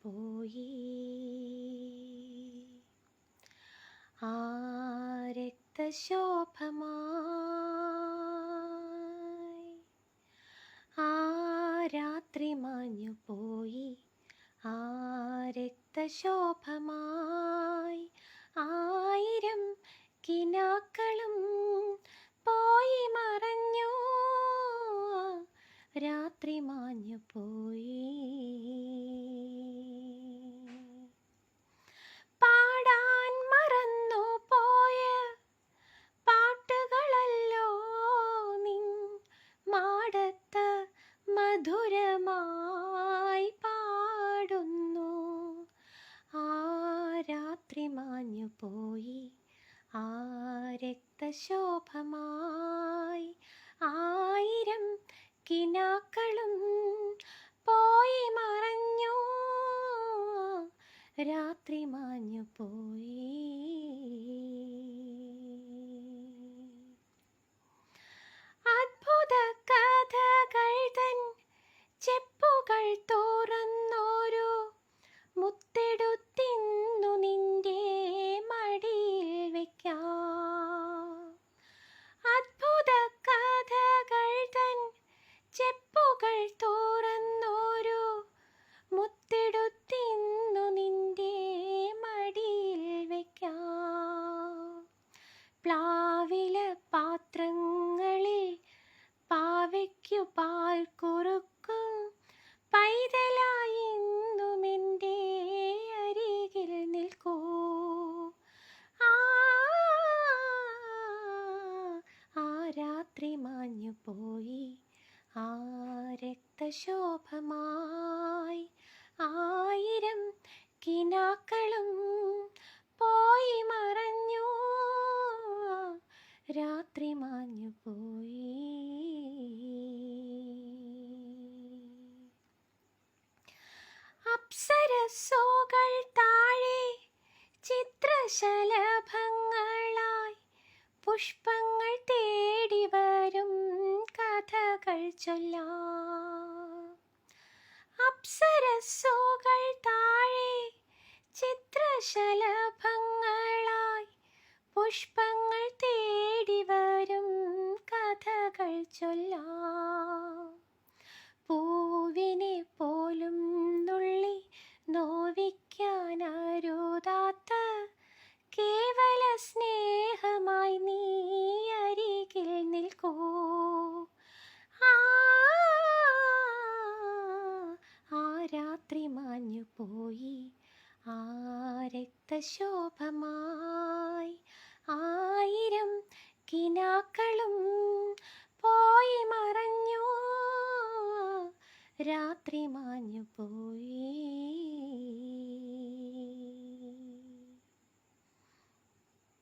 പോയി. ആ രക്തശോഭമായി ആ രാത്രി മാഞ്ഞു പോയി. ആ രക്തശോഭമായി ആയിരം കിനാക്കളും മാഞ്ഞു പോയി. ആ രക്തശോഭമായി ആയിരം കിനാക്കളും പോയി മറഞ്ഞു. രാത്രി മാഞ്ഞു പോയി. പാത്രങ്ങളിൽ പാവയ്ക്കു പാൽ കുറുക്കും. പൈതലായി ഇന്നും എന്റെ അരികിൽ നിൽക്കൂ. ആ രാത്രി മാഞ്ഞു പോയി. ആ രക്തശോഭമായി ആയിരം കിനാക്കളും പോയി മറഞ്ഞു അപ്സരസോകൾ താഴെ ചിത്രശലഭങ്ങളായി പുഷ്പങ്ങൾ തേടി വരും കഥകൾ ചൊല്ലാം. അപ്സരസോകൾ താഴെ ചിത്രശലഭങ്ങളായി പുഷ്പങ്ങൾ പോയി. ആ രക്തശോഭമായി ആയിരം കിനാക്കളും പോയി മറഞ്ഞു. രാത്രി മാഞ്ഞു പോയി.